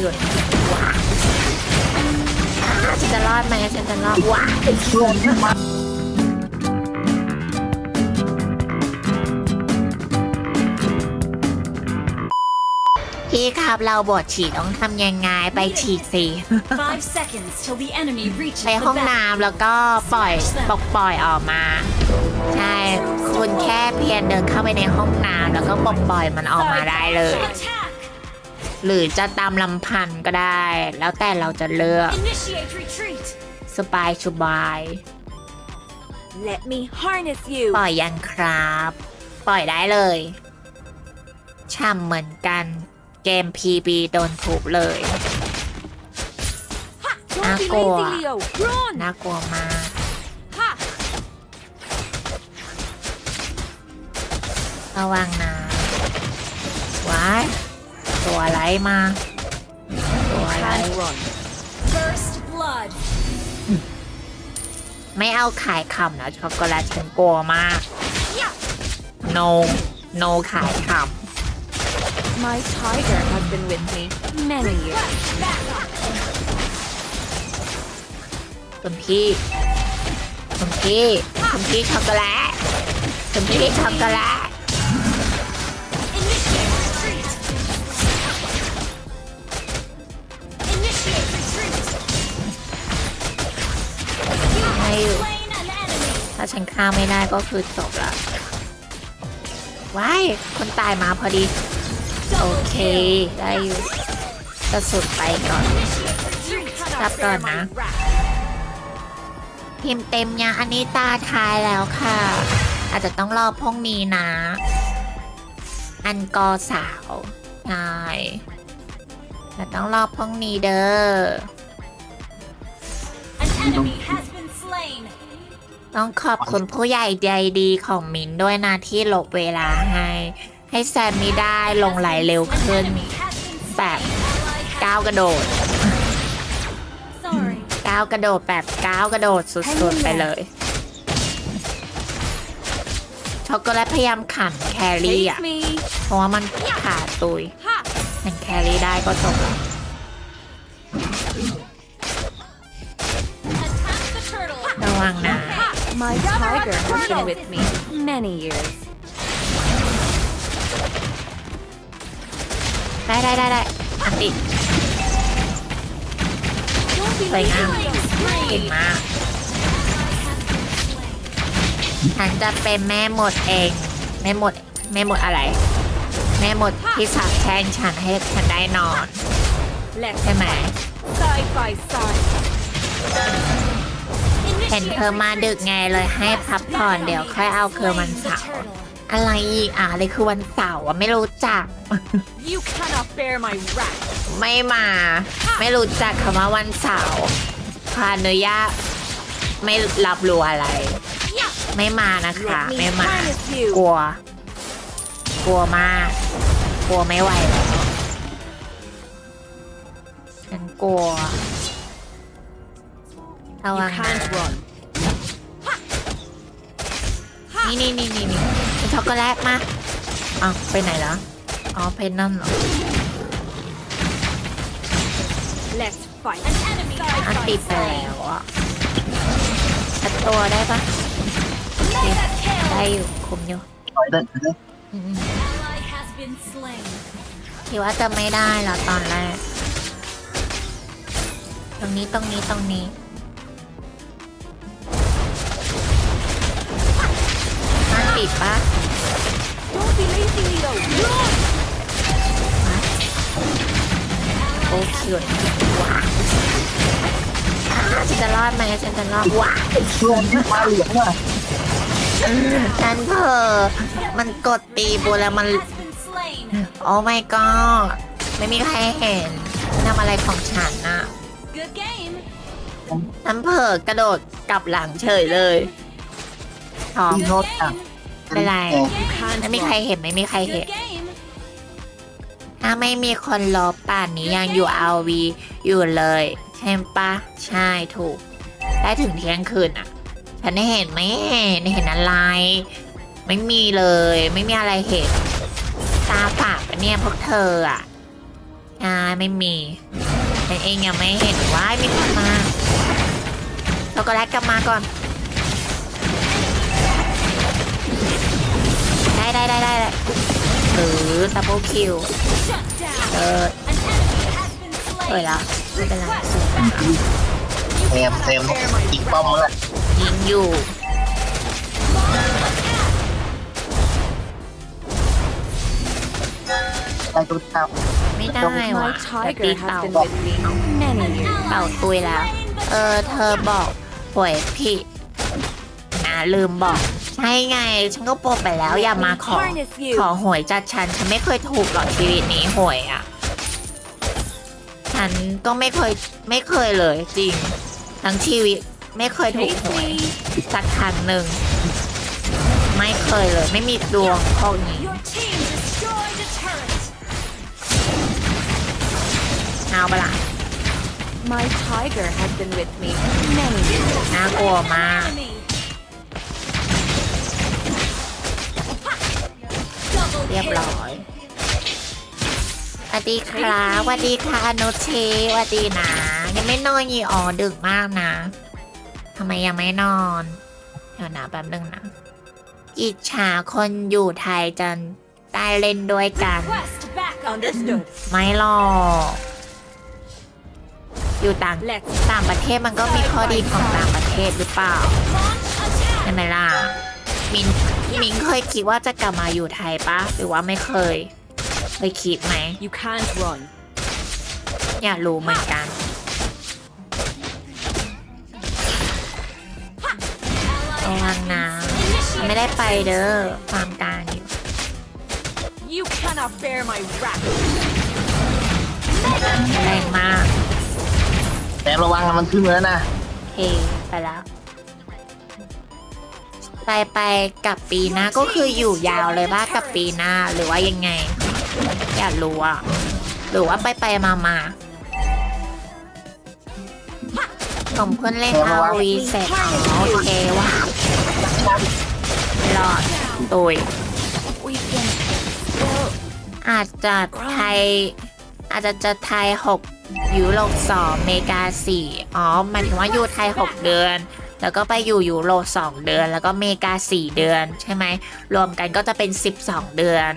คิวว้าฉันจะรอดไหมฉันจะรอดว้าพี่ครับเราบทฉีดต้องทำยังไงไปฉีดสิ Five seconds till the enemy reaches ไป the ห้อง back. น้ำแล้วก็ปล่อยปลดปล่อยออกมา ใช่ คุณแค่เพียงเดินเข้าไปในห้องน้ำแล้วก็ปลดปล่อยมันออกมาได้เลย Attack! หรือจะตามลำพันธ์ก็ได้ แล้วแต่เราจะเลือก Initiate retreat! สบายสบาย Let me harness you! ปล่อยยังครับ ปล่อยได้เลยช่ำเหมือนกันเกม PB โดนทุบเลย Ha! Ah, Don't be go. lazy, Leo! Run! น่ากลัวมาก Ha! ระวังนะว้าย ตัวอะไรมา ตัวอะไร run. First blood! ไม่เอาขายคำนะช็อกโกแลตฉันกลัวมาก Yeah! no no ขายค My tiger has been with me many years. ำคุณพี่คุณพี่คุณพี่ช็อกโกแลตคุณพี่ช็อกโกแลต ฆ่าไม่ได้ก็คือจบละว้ายคนตายมาพอดี โอเค ได้อยู่กระสุดไปก่อน You cannot Stop bear going, my huh? wrath. พิมพ์เต็มยังอันนี้ตาท้ายแล้วค่ะ อาจจะต้องรอพรุ่งนี้นะ อันกอสาวใช่แต่ต้องรอพรุ่งนี้เด้อ ต้องขอบคุณผู้ใหญ่ใจดีของมินด้วยนะที่หลบเวลาให้ ให้แซมมี่ได้ลงไหลเร็วขึ้น แบบก้าวกระโดด Sorry. ก้าวกระโดดแบบก้าวกระโดดสุดๆไปเลยช็อกโกแลตพยายามขันแครี่อะ Face me. เพราะว่ามันขาดตุย Ha! มันแครี่ได้ก็จบแล้ว Attack the turtle. ระวังนะ My tiger has been with me many years. ได้ได้ได้ได้อันติ Don't be Like, um, killing เก่ง spree. มากฉันจะเป็นแม่หมดเอง แม่หมด แม่หมดอะไร แม่หมดที่สาบแช่งฉันให้ฉันได้นอน Let's ใช่ไหม side by side. เห็นเธอมาดึกไงเลยให้พักผ่อนเดี๋ยวค่อยเอาคืนวันเสาร์อะไรอีกอะอะไรคือวันเสาร์อะไม่รู้จัก You cannot bear my wrath. ไม่มา ไม่รู้จักคำว่าวันเสาร์ขออนุญาตไม่รับรู้อะไร Yeah. ไม่มานะคะ Let me ไม่มา harness you. กลัว กลัวมาก กลัวไม่ไหวแล้วฉันกลัว ระ You วังนะ can't run. นี่นี่นี่นี่นี่เป็นช็อกโกแลตมาอ้าวไปไหนแล้วอ๋อเพนนั่นเหรอ Let's fight. An enemy อัน side ติ by ดไป side. แล้วอะอัดตัวได้ปะ Mega kill. ได้อยู่คุมอยู่ต่อยได้ได้อืม Ally has been slain. คิดว่าจะไม่ได้เหรอตอนแรก ตรงนี้ตรงนี้ตรงนี้มัน โอ้คิวว้าฉันจะรอดไหมฉันจะรอดว้าช่วงนี้มาเหลืองอะฉันเผลอมันกดตีบูแล้วมัน Has been slain. โอ้ my god ไม่มีใครเห็นทำอะไรของฉันน่ะ Good game. ฉันเผลอกระโดดกลับหลังเฉยเลยทอมโนดอะเป็นไร You can't ไม่มีใคร run. เห็นไม่มีใครเห็น Good game. ถ้าไม่มีคนลบป่านนี้ยังอยู่อาวีอยู่เลย ใช่ปะใช่ถูก ได้ถึงเที่ยงคืนอะ ฉันเห็นไหมเห็นเห็นอะไร ไม่มีเลย ไม่มีอะไรเห็น ตาฝาดปะเนี่ยพวกเธออะอ่าไม่มีแต่เองยังไม่เห็นว่ามีคนมาช็อกโกแลตกลับมาก่อน รือดับเบิลคิว Shut down. เออ An enemy has been เอ้ย slain. ละไม่เป็นไรเต็มเต็มติดป้อมแล้วยิงอยู่ได้ตุ๊กตาไม่ได้ว่ะ My แต่ตี tiger เต่า has been with me many years. เต่าตุยแล้ว เออ เธอบอกป่วยผิดนะลืมบอก ใช่ไง ฉันก็โปรไปแล้วอย่ามาขอ Harness you. ขอหวยจัดฉัน ฉันไม่เคยถูกหรอกชีวิตนี้หวยอะ ฉันก็ไม่เคยไม่เคยเลยจริง ทั้งชีวิตไม่เคยถูก Chase หวย me. สักครั้งหนึ่ง ไม่เคยเลย ไม่มีดวงพวกนี้ Your team destroyed a turret. เอาปะล่ะ My tiger has been with me many years. น่ากลัวมาก เรียบ kill. ร้อยสวัสดีครับสวัสดีค่ะอนุชีสวัสดีนะ ยังไม่นอนยีอ๋อดึกมากนะทำไมยังไม่นอน เดี๋ยวนะแป๊บนึงนะอิจฉาคนอยู่ไทยจันได้เล่นด้วยกัน Quest back understood. ไม่หรอกอยู่ต่าง Let's ต่างประเทศมันก็มีข้อดีของต่างประเทศหรือเปล่า launch attack. ใช่ไหมล่ะมิน มินเคยคิดว่าจะกลับมาอยู่ไทยปะหรือว่าไม่เคย เคยคิดไหม You can't run. อยากรู้เหมือนกัน ระวังนะไม่ได้ไปเด้อฟาร์มกลางอยู่ You cannot bear my wrath. แรงมาก แต่ระวังมันขึ้นแล้วนะเฮไปแล้ว ไปไปกับปีหน้าก็คืออยู่ยาวเลยว่ากับปีหน้าหรือว่ายังไง อยากรู้อะหรือว่าไปไปมามาผมเพื่อนเล่นอาวีเสร็จอ๋อโอเคว่ะรอดตุย We can still อาจจะไทย อาจจะจะไทยหกยุโรปสองอเมริกาสี่อ๋อหมายถึงว่าอยู่ไทยหกเดือน แล้วก็ไปอยู่ยุโรปสองเดือน แล้วก็เมกาสี่เดือน ใช่ไหม รวมกันก็จะเป็นสิบสองเดือน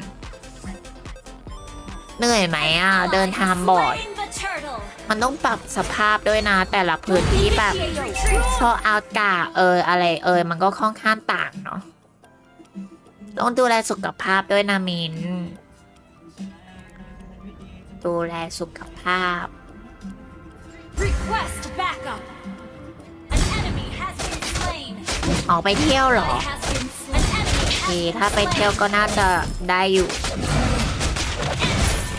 เหนื่อยไหมอะ เดินทางบ่อย มันต้องปรับสภาพด้วยนะ แต่ละพื้นที่แบบ Initiate retreat. พออากาศเอยอะไรเอยมันก็ค่อนข้างต่างเนาะ ต้องดูแลสุขภาพด้วยนะมิน ดูแลสุขภาพ Request backup. ออกไปเที่ยวเหรอ Ally has been slain. An enemy โอเค has ถ้าไปเที่ยวก็น่าจะได้อยู่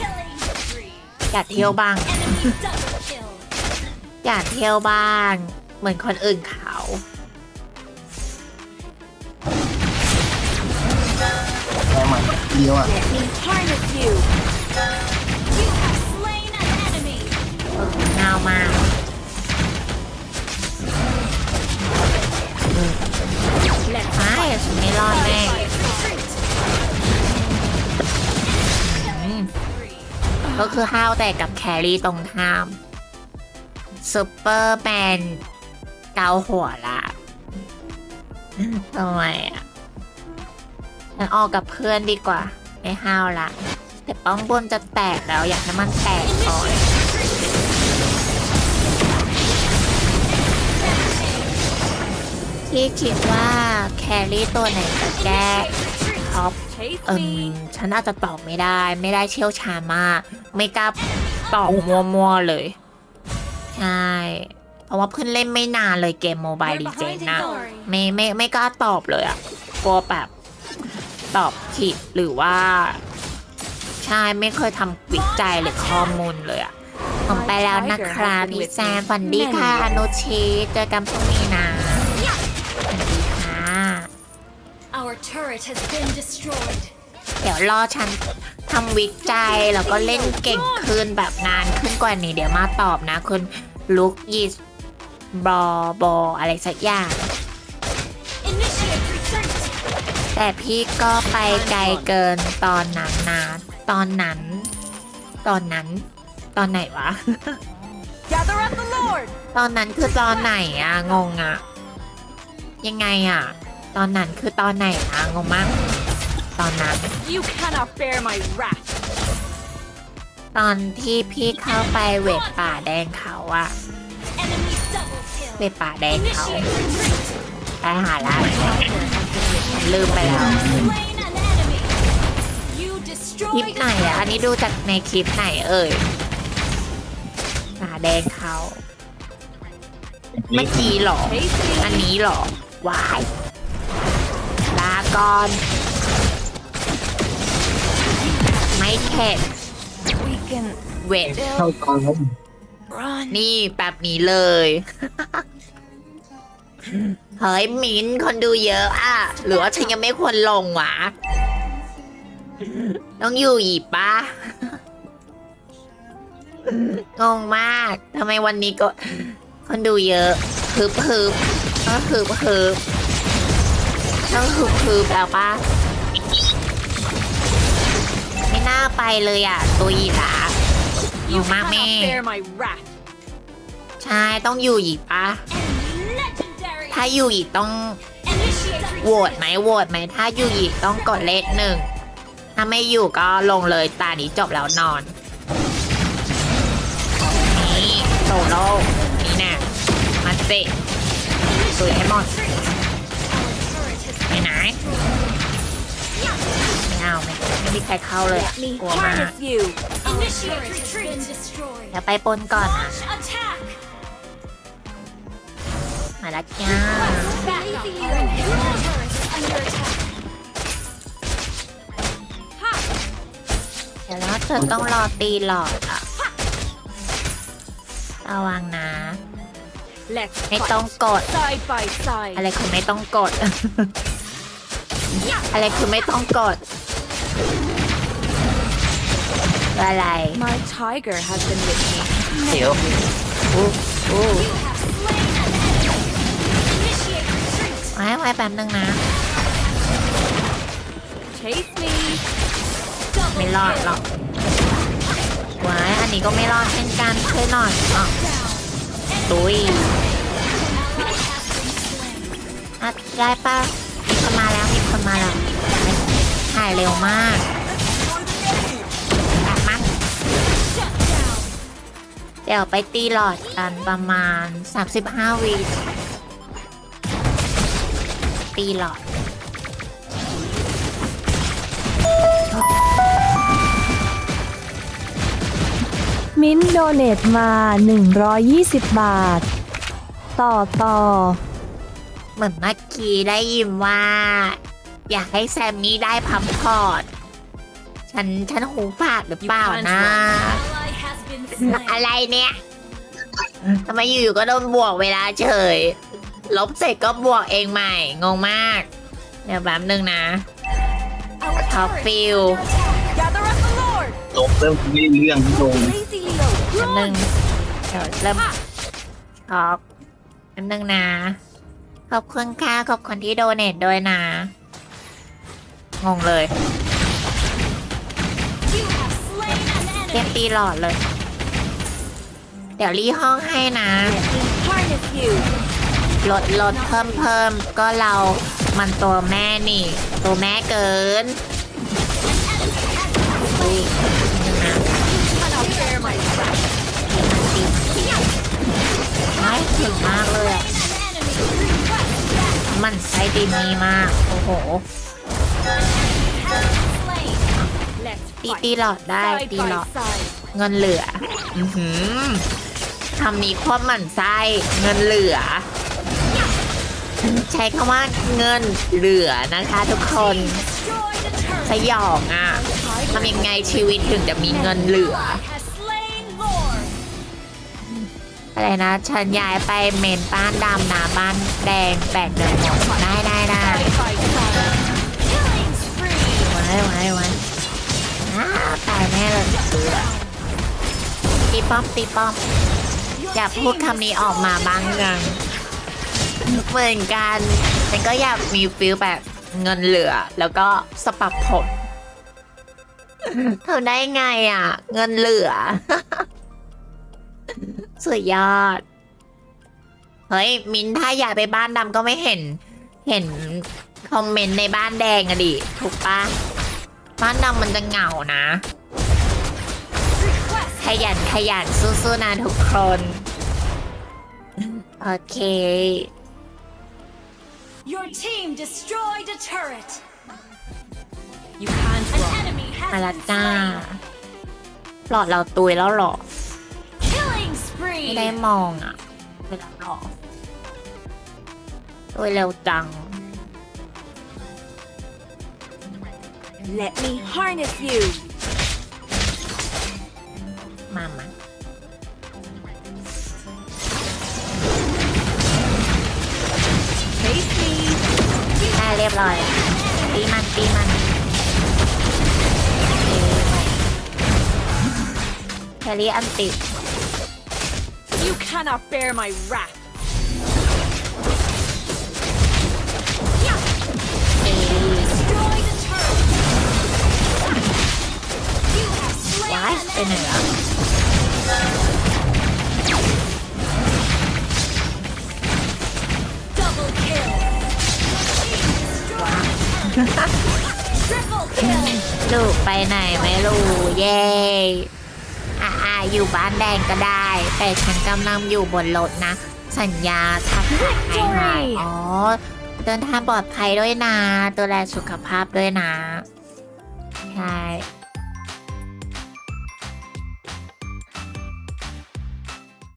killing spree. อยากเที่ยวบ้าง Enemy double kill. อยากเที่ยวบ้าง เหมือนคนอื่นเขาแค่เหมือนเดียวอะ Let me harness you. You have slain an enemy. เออเงามาก ไม่ฉันไม่รอดแน่ก็คือห้าวแต่กับแครี่ตรงข้ามซูเปอร์แมนเกาหัวละทำไมอะฉันออกกับเพื่อนดีกว่า ไม่ห้าวละ แต่ป้อมบนจะแตกแล้วอยากให้มันแตกก่อน ที่คิดว่าแครี่ตัวไหนจะแก้ท็อป Chase เอิม me. ฉันอาจจะตอบไม่ได้ ไม่ได้เชี่ยวชาญมาก ไม่กล้าตอบมัวๆเลย ใช่เพราะว่าเพิ่งเล่นไม่นานเลยเกมโมบาย We're ดีเจ behind นะ in glory. ไม่ไม่ไม่กล้าตอบเลยอะกลัวแบบตอบผิดหรือว่า ใช่ไม่เคยทำวิจัยหรือข้อมูลเลยอะผมไปแล้วนะครับพี่แซมฝันดีค่ะอนุชีเจอกันพรุ่งนี้นะ Our turret has been destroyed. เดี๋ยวรอฉันทำวิจัยแล้วก็เล่นเก่งขึ้นแบบนานขึ้นกว่านี้เดี๋ยวมาตอบนะคุณลุกยิสบอบออะไรสักอย่าง Initiate retreat. แต่พี่ก็ไปไกลเกินตอนนั้นนะตอนนั้น ตอนนั้น ตอนไหนวะ Gather up the Lord! ตอนนั้นคือตอนไหนอะงงอะยังไงอะ ตอนนั้นคือตอนไหนอะงงมากตอนนั้น You cannot bear my wrath! ตอนที่พี่เข้าไปเวทป่าแดงเขาอะ Enemy double kill. เวทป่าแดงเขา Initiate retreat. ไปหาละลืมไปแล้ว Slain an enemy. You คลิป destroyed ไหนอะอันนี้ดูจากในคลิปไหนเอ่ยป่าแดงเขาเมื่อกี้เหรอ Tasty! อันนี้เหรอวายลา ก่อน ไม่เข็ด We can เวทเข้าตอนแล้ว run. นี่แบบนี้เลย เฮ้ยมิ้นท์คนดูเยอะอะหรือว่าฉันยังไม่ควรลงวะ ต้องอยู่อีกปะงงมากทำไมวันนี้ก็ คนดูเยอะฮึบฮึบก็ฮึบฮึบ ต้องฮึบฮึบแล้วปะไม่น่าไปเลยอะ ตัวอีหลา You Oh, cannot mommy. bear my wrath! ใช่ต้องอยู่อีกปะถ้าอยู่อีกต้องโหวตไหมโหวตไหมถ้าอยู่อีกต้องกดเลขหนึ่ง ถ้าไม่อยู่ก็ลงเลยตานี้จบแล้วนอนนี่โซโล่นี่แน่มาเตะตุยให้หมด ไปไหนไม่เอาไม่ไม่มีใครเข้าเลยอะ Me กลัวมาก harness you! Initiate retreat. destroyed. เดี๋ยวไปปนก่อนนะ Launch attack. มาแล้วจ้า Back up. Our inhibitor turret is under attack. เดี๋ยวแล้วเธอต้องรอตีหลอดอะระวังนะ Let's ไม่ต้อง fight กด side by side. อะไรคือไม่ต้องกด อะไรคือไม่ต้องกด อะไร My tiger has been with me. เดี๋ยวอู้อู้ You have slain an enemy. Initiate retreat. ไว้ไว้แป๊บนึงนะ Chase me! Double ไม่รอดหรอกไว้อันนี้ก็ไม่รอดเช่นกันช่วยหน่อยอะ down. ตุย Ally has been slain. อะได้ปะ คนมาแล้วถ่ายเร็วมากกลับมา Shut down. เดี๋ยวไปตีหลอดกันประมาณ 35วิตีหลอดมิ้นท์โดเนตมา 120 บาท ต่อต่อ เหมือนเมื่อกี้ได้ยินว่า อยากให้แซมมี่ได้พัมพอร์ตฉันฉันหูฝาดหรือเปล่านะ Ally has been slain. อะไรเนี่ยทำไมอยู่ๆก็โดนบวกเวลาเฉย ลบเสร็จก็บวกเองใหม่ งงมาก เดี๋ยวแป๊บนึงนะ Our Top turret is view. under attack. Gather up the Lord! ลงเริ่มไม่ได้เรื่องที่ลง Lazy Leo! แป๊บนึง Run! เดี๋ยวเริ่มช็อกแป๊บนึงนะ ขอบคุณค่ะขอบคุณที่โดเนทด้วยนะ งงเลยเตรียมตีหลอดเลย เดี๋ยวรีห้องให้นะลดลดเพิ่มเพิ่มก็เรามันตัวแม่นี่ ตัวแม่เกินนะ Cannot bear my wrath! ไม่ถึงมากเลยอะมันไซดีมีมาก โอ้โห ตี fight ตีหลอดได้ side ตีหลอ by ด side. เงินเหลืออือหือคำนี้ควบหมั่นไส้เงินเหลือ ใช้คำว่าเงินเหลือนะคะทุกคน Destroy the turret. สยองอะทำยังไงชีวิตถึงจะมีเงินเหลือ Has slain Lord. อะไรนะ ฉันย้ายไปเมนบ้านดำนาบ้านแดงแบกเดินหมดได้ได้ได้ Side by side. Killing spree. ไว้ไว้ไว้อ้าว ตายแน่เลยตีป้อมตีป้อม อย่าพูดคำนี้ออกมาบ้างยังเหมือนกันฉันก็อยากมีฟิลแบบเงินเหลือ แล้วก็สปับผมทำได้ไงอะ เงินเหลือ สุดยอด เฮ้ย มินถ้าอยากไปบ้านดำก็ไม่เห็น เห็น คอมเมนต์ในบ้านแดงอะดิ ถูกปะ บ้านดำมันจะเหงานะ Request ขยันขยันสู้ๆนะทุกคน โอเค Your team destroyed a turret. You can't An run. enemy มา has ละ been จ้า slain. ปลอดเราตุยแล้วเหรอ Killing ไม่ได้ spree. มองอะเวลาหรอตุยเร็วจัง Let me harness you. มามา Face me. ได้เรียบร้อยตีมันตีมันแครี่อันติด You cannot bear my wrath. ไป an ไหน enemy. แล้ว Double kill. Triple kill. ลูกไปไหนไม่รู้เย่อ่าอ่าอยู่บ้านแดงก็ได้ แต่ฉันกำลังอยู่บนรถนะ สัญญาทักทายหายหายอ๋อ เดินทางปลอดภัยด้วยนะตัวแลสุขภาพด้วยนะ ใช่